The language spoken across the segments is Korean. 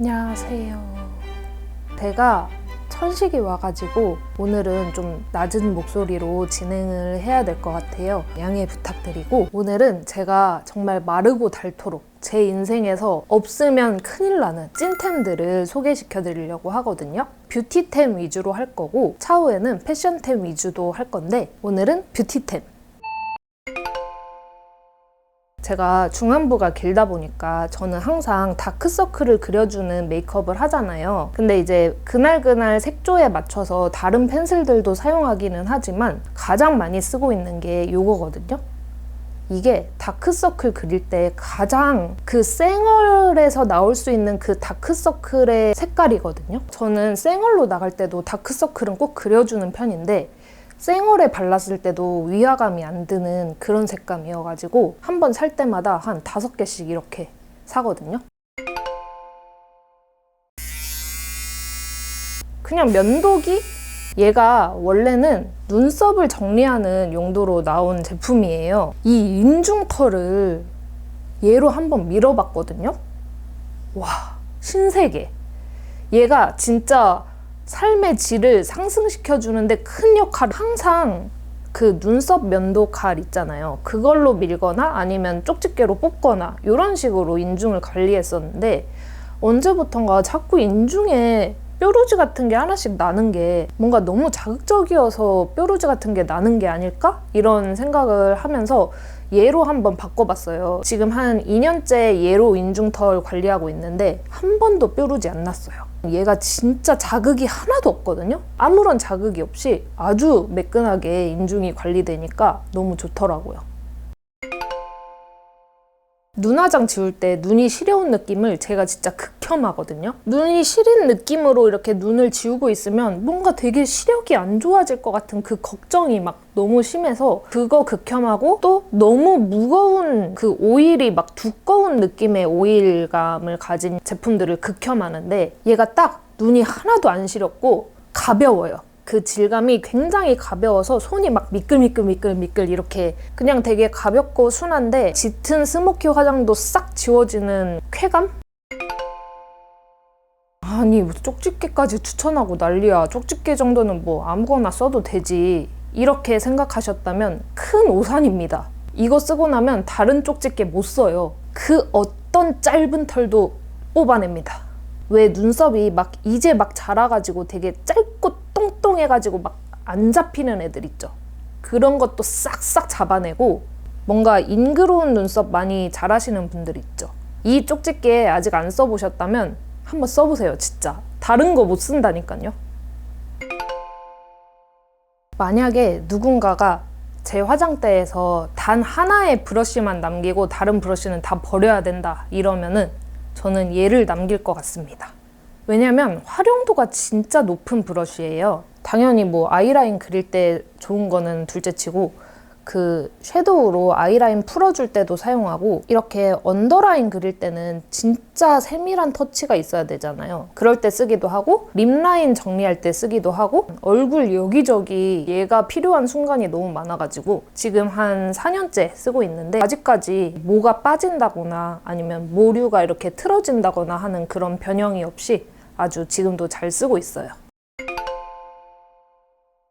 안녕하세요. 배가 천식이 와가지고 오늘은 좀 낮은 목소리로 진행을 해야 될 것 같아요. 양해 부탁드리고 오늘은 제가 정말 마르고 닳도록 제 인생에서 없으면 큰일 나는 찐템들을 소개시켜 드리려고 하거든요. 뷰티템 위주로 할 거고 차후에는 패션템 위주도 할 건데 오늘은 뷰티템. 제가 중안부가 길다 보니까 저는 항상 다크서클을 그려주는 메이크업을 하잖아요. 근데 이제 그날그날 색조에 맞춰서 다른 펜슬들도 사용하기는 하지만 가장 많이 쓰고 있는 게 이거거든요. 이게 다크서클 그릴 때 가장 그 쌩얼에서 나올 수 있는 그 다크서클의 색깔이거든요. 저는 쌩얼로 나갈 때도 다크서클은 꼭 그려주는 편인데 쌩얼에 발랐을 때도 위화감이 안 드는 그런 색감이어가지고 한 번 살 때마다 한 다섯 개씩 이렇게 사거든요. 그냥 면도기? 얘가 원래는 눈썹을 정리하는 용도로 나온 제품이에요. 이 인중털을 얘로 한번 밀어봤거든요. 와, 신세계. 얘가 진짜 삶의 질을 상승시켜 주는데 큰 역할 항상 그 눈썹 면도 칼 있잖아요. 그걸로 밀거나 아니면 쪽집게로 뽑거나 이런 식으로 인중을 관리했었는데 언제부턴가 자꾸 인중에 뾰루지 같은 게 하나씩 나는 게 뭔가 너무 자극적이어서 뾰루지 같은 게 나는 게 아닐까? 이런 생각을 하면서 얘로 한번 바꿔봤어요. 지금 한 2년째 얘로 인중털 관리하고 있는데 한 번도 뾰루지 안 났어요. 얘가 진짜 자극이 하나도 없거든요. 아무런 자극이 없이 아주 매끈하게 인중이 관리되니까 너무 좋더라고요. 눈화장 지울 때 눈이 시려운 느낌을 제가 진짜 극혐하거든요. 눈이 시린 느낌으로 이렇게 눈을 지우고 있으면 뭔가 되게 시력이 안 좋아질 것 같은 그 걱정이 막 너무 심해서 그거 극혐하고 또 너무 무거운 그 오일이 막 두꺼운 느낌의 오일감을 가진 제품들을 극혐하는데 얘가 딱 눈이 하나도 안 시렵고 가벼워요. 그 질감이 굉장히 가벼워서 손이 막 미끌미끌 미끌 미끌 이렇게 그냥 되게 가볍고 순한데 짙은 스모키 화장도 싹 지워지는 쾌감? 아니 뭐 쪽집게까지 추천하고 난리야. 쪽집게 정도는 뭐 아무거나 써도 되지. 이렇게 생각하셨다면 큰 오산입니다. 이거 쓰고 나면 다른 쪽집게 못 써요. 그 어떤 짧은 털도 뽑아냅니다. 왜 눈썹이 막 이제 막 자라가지고 되게 짧고 똥똥해가지고 막 안 잡히는 애들 있죠. 그런 것도 싹싹 잡아내고 뭔가 잉그러운 눈썹 많이 잘하시는 분들 있죠. 이 쪽집게 아직 안 써보셨다면 한번 써보세요, 진짜. 다른 거 못 쓴다니까요. 만약에 누군가가 제 화장대에서 단 하나의 브러쉬만 남기고 다른 브러쉬는 다 버려야 된다 이러면은 저는 얘를 남길 것 같습니다. 왜냐면 활용도가 진짜 높은 브러쉬예요. 당연히 뭐 아이라인 그릴 때 좋은 거는 둘째 치고 그 섀도우로 아이라인 풀어줄 때도 사용하고 이렇게 언더라인 그릴 때는 진짜 세밀한 터치가 있어야 되잖아요. 그럴 때 쓰기도 하고 립라인 정리할 때 쓰기도 하고 얼굴 여기저기 얘가 필요한 순간이 너무 많아가지고 지금 한 4년째 쓰고 있는데 아직까지 뭐가 빠진다거나 아니면 모류가 이렇게 틀어진다거나 하는 그런 변형이 없이 아주 지금도 잘 쓰고 있어요.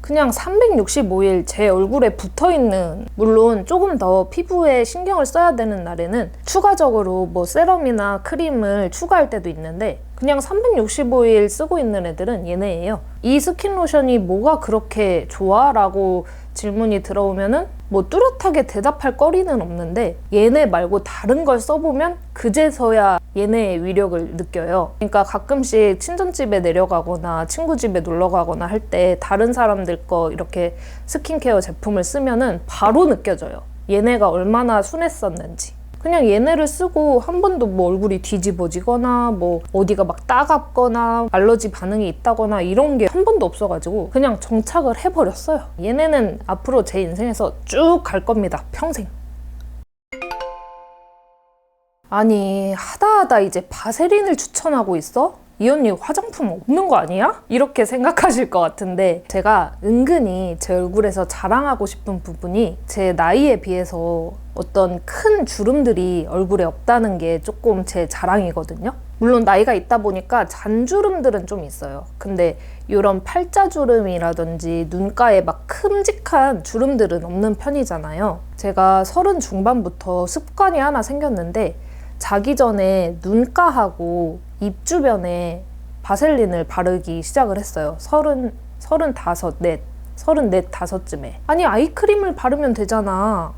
그냥 365일 제 얼굴에 붙어 있는 물론 조금 더 피부에 신경을 써야 되는 날에는 추가적으로 뭐 세럼이나 크림을 추가할 때도 있는데 그냥 365일 쓰고 있는 애들은 얘네예요. 이 스킨 로션이 뭐가 그렇게 좋아? 라고 질문이 들어오면은 뭐 뚜렷하게 대답할 거리는 없는데 얘네 말고 다른 걸 써보면 그제서야 얘네의 위력을 느껴요. 그러니까 가끔씩 친정집에 내려가거나 친구 집에 놀러 가거나 할 때 다른 사람들 거 이렇게 스킨케어 제품을 쓰면은 바로 느껴져요. 얘네가 얼마나 순했었는지. 그냥 얘네를 쓰고 한 번도 뭐 얼굴이 뒤집어지거나 뭐 어디가 막 따갑거나 알러지 반응이 있다거나 이런 게 한 번도 없어가지고 그냥 정착을 해버렸어요. 얘네는 앞으로 제 인생에서 쭉 갈 겁니다. 평생. 아니 하다 하다 이제 바세린을 추천하고 있어? 이 언니 화장품 없는 거 아니야? 이렇게 생각하실 것 같은데 제가 은근히 제 얼굴에서 자랑하고 싶은 부분이 제 나이에 비해서 어떤 큰 주름들이 얼굴에 없다는 게 조금 제 자랑이거든요. 물론 나이가 있다 보니까 잔주름들은 좀 있어요. 근데 이런 팔자주름이라든지 눈가에 막 큼직한 주름들은 없는 편이잖아요. 제가 서른 중반부터 습관이 하나 생겼는데 자기 전에 눈가하고 입 주변에 바셀린을 바르기 시작을 했어요. 서른 서른 다섯 넷 서른 넷 다섯쯤에 아니 아이크림을 바르면 되잖아.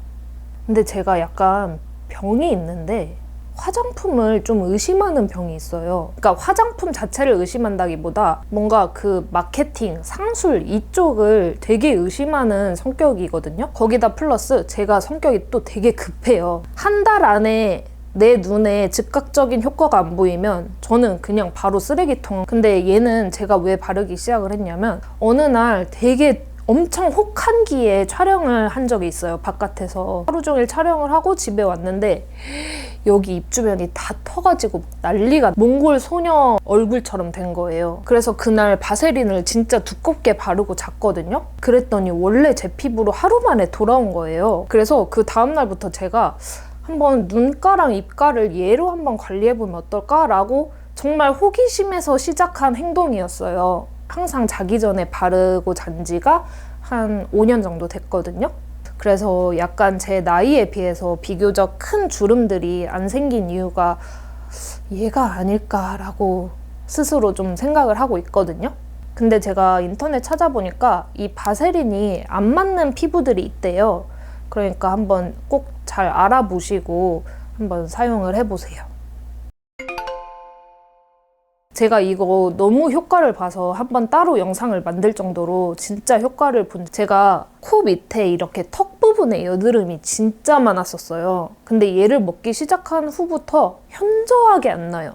근데 제가 약간 병이 있는데 화장품을 좀 의심하는 병이 있어요. 그러니까 화장품 자체를 의심한다기보다 뭔가 그 마케팅, 상술 이쪽을 되게 의심하는 성격이거든요. 거기다 플러스 제가 성격이 또 되게 급해요. 한 달 안에 내 눈에 즉각적인 효과가 안 보이면 저는 그냥 바로 쓰레기통. 근데 얘는 제가 왜 바르기 시작을 했냐면 어느 날 되게 엄청 혹한기에 촬영을 한 적이 있어요. 바깥에서 하루 종일 촬영을 하고 집에 왔는데 여기 입 주변이 다 터가지고 난리가 몽골 소녀 얼굴처럼 된 거예요. 그래서 그날 바세린을 진짜 두껍게 바르고 잤거든요. 그랬더니 원래 제 피부로 하루 만에 돌아온 거예요. 그래서 그 다음날부터 제가 한번 눈가랑 입가를 얘로 한번 관리해보면 어떨까라고 정말 호기심에서 시작한 행동이었어요. 항상 자기 전에 바르고 잔 지가 한 5년 정도 됐거든요. 그래서 약간 제 나이에 비해서 비교적 큰 주름들이 안 생긴 이유가 얘가 아닐까라고 스스로 좀 생각을 하고 있거든요. 근데 제가 인터넷 찾아보니까 이 바세린이 안 맞는 피부들이 있대요. 그러니까 한번 꼭 잘 알아보시고 한번 사용을 해보세요. 제가 이거 너무 효과를 봐서 한번 따로 영상을 만들 정도로 진짜 효과를 본 제가 코 밑에 이렇게 턱 부분에 여드름이 진짜 많았었어요. 근데 얘를 먹기 시작한 후부터 현저하게 안 나요.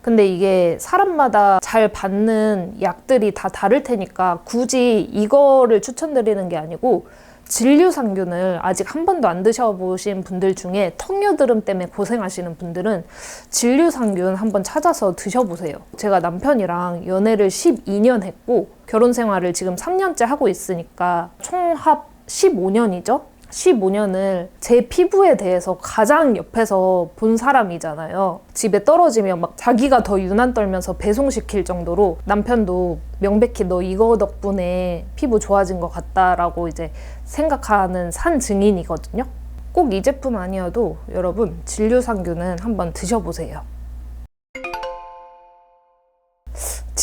근데 이게 사람마다 잘 받는 약들이 다 다를 테니까 굳이 이거를 추천드리는 게 아니고 진류상균을 아직 한 번도 안 드셔보신 분들 중에 턱여드름 때문에 고생하시는 분들은 진류상균 한번 찾아서 드셔보세요. 제가 남편이랑 연애를 12년 했고 결혼 생활을 지금 3년째 하고 있으니까 총합 15년이죠. 15년을 제 피부에 대해서 가장 옆에서 본 사람이잖아요. 집에 떨어지면 막 자기가 더 유난 떨면서 배송시킬 정도로 남편도 명백히 너 이거 덕분에 피부 좋아진 것 같다라고 이제 생각하는 산 증인이거든요. 꼭 이 제품 아니어도 여러분 진류상균은 한번 드셔보세요.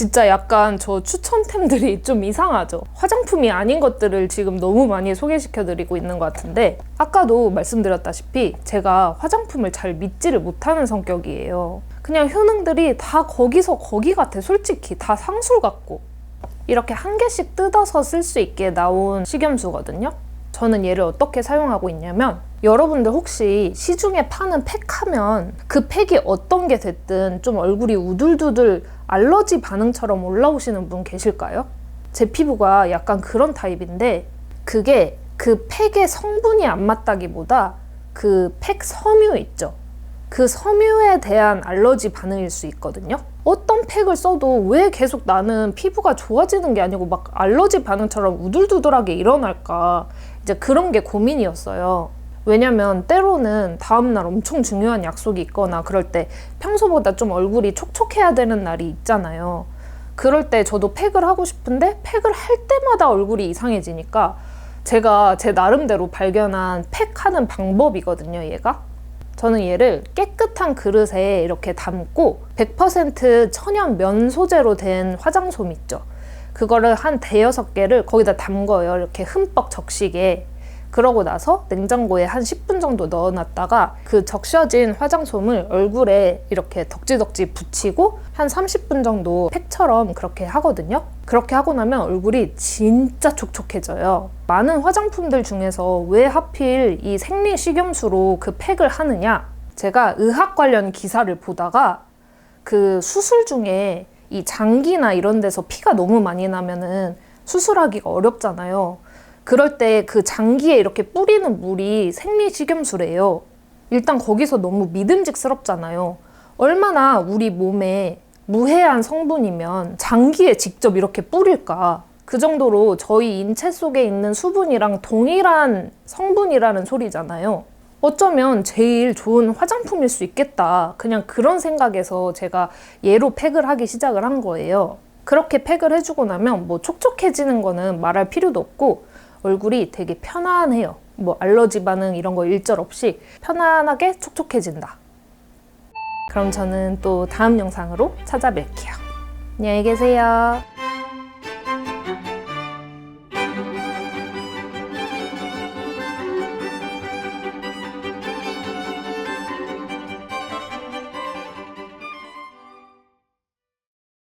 진짜 약간 저 추천템들이 좀 이상하죠. 화장품이 아닌 것들을 지금 너무 많이 소개시켜드리고 있는 것 같은데 아까도 말씀드렸다시피 제가 화장품을 잘 믿지를 못하는 성격이에요. 그냥 효능들이 다 거기서 거기 같아. 솔직히 다 상술 같고 이렇게 한 개씩 뜯어서 쓸 수 있게 나온 식염수거든요. 저는 얘를 어떻게 사용하고 있냐면 여러분들 혹시 시중에 파는 팩 하면 그 팩이 어떤 게 됐든 좀 얼굴이 우들두들 알러지 반응처럼 올라오시는 분 계실까요? 제 피부가 약간 그런 타입인데 그게 그 팩의 성분이 안 맞다기보다 그 팩 섬유 있죠. 그 섬유에 대한 알러지 반응일 수 있거든요. 어떤 팩을 써도 왜 계속 나는 피부가 좋아지는 게 아니고 막 알러지 반응처럼 우들두들하게 일어날까. 이제 그런 게 고민이었어요. 왜냐면 때로는 다음날 엄청 중요한 약속이 있거나 그럴 때 평소보다 좀 얼굴이 촉촉해야 되는 날이 있잖아요. 그럴 때 저도 팩을 하고 싶은데 팩을 할 때마다 얼굴이 이상해지니까 제가 제 나름대로 발견한 팩 하는 방법이거든요, 얘가. 저는 얘를 깨끗한 그릇에 이렇게 담고 100% 천연 면 소재로 된 화장솜 있죠. 그거를 한 대여섯 개를 거기다 담궈요. 이렇게 흠뻑 적시게. 그러고 나서 냉장고에 한 10분 정도 넣어놨다가 그 적셔진 화장솜을 얼굴에 이렇게 덕지덕지 붙이고 한 30분 정도 팩처럼 그렇게 하거든요. 그렇게 하고 나면 얼굴이 진짜 촉촉해져요. 많은 화장품들 중에서 왜 하필 이 생리 식염수로 그 팩을 하느냐? 제가 의학 관련 기사를 보다가 그 수술 중에 이 장기나 이런 데서 피가 너무 많이 나면은 수술하기가 어렵잖아요. 그럴 때 그 장기에 이렇게 뿌리는 물이 생리식염수래요. 일단 거기서 너무 믿음직스럽잖아요. 얼마나 우리 몸에 무해한 성분이면 장기에 직접 이렇게 뿌릴까? 그 정도로 저희 인체 속에 있는 수분이랑 동일한 성분이라는 소리잖아요. 어쩌면 제일 좋은 화장품일 수 있겠다. 그냥 그런 생각에서 제가 얘로 팩을 하기 시작을 한 거예요. 그렇게 팩을 해주고 나면 뭐 촉촉해지는 거는 말할 필요도 없고 얼굴이 되게 편안해요. 뭐 알러지 반응 이런 거 일절 없이 편안하게 촉촉해진다. 그럼 저는 또 다음 영상으로 찾아뵐게요. 안녕히 계세요.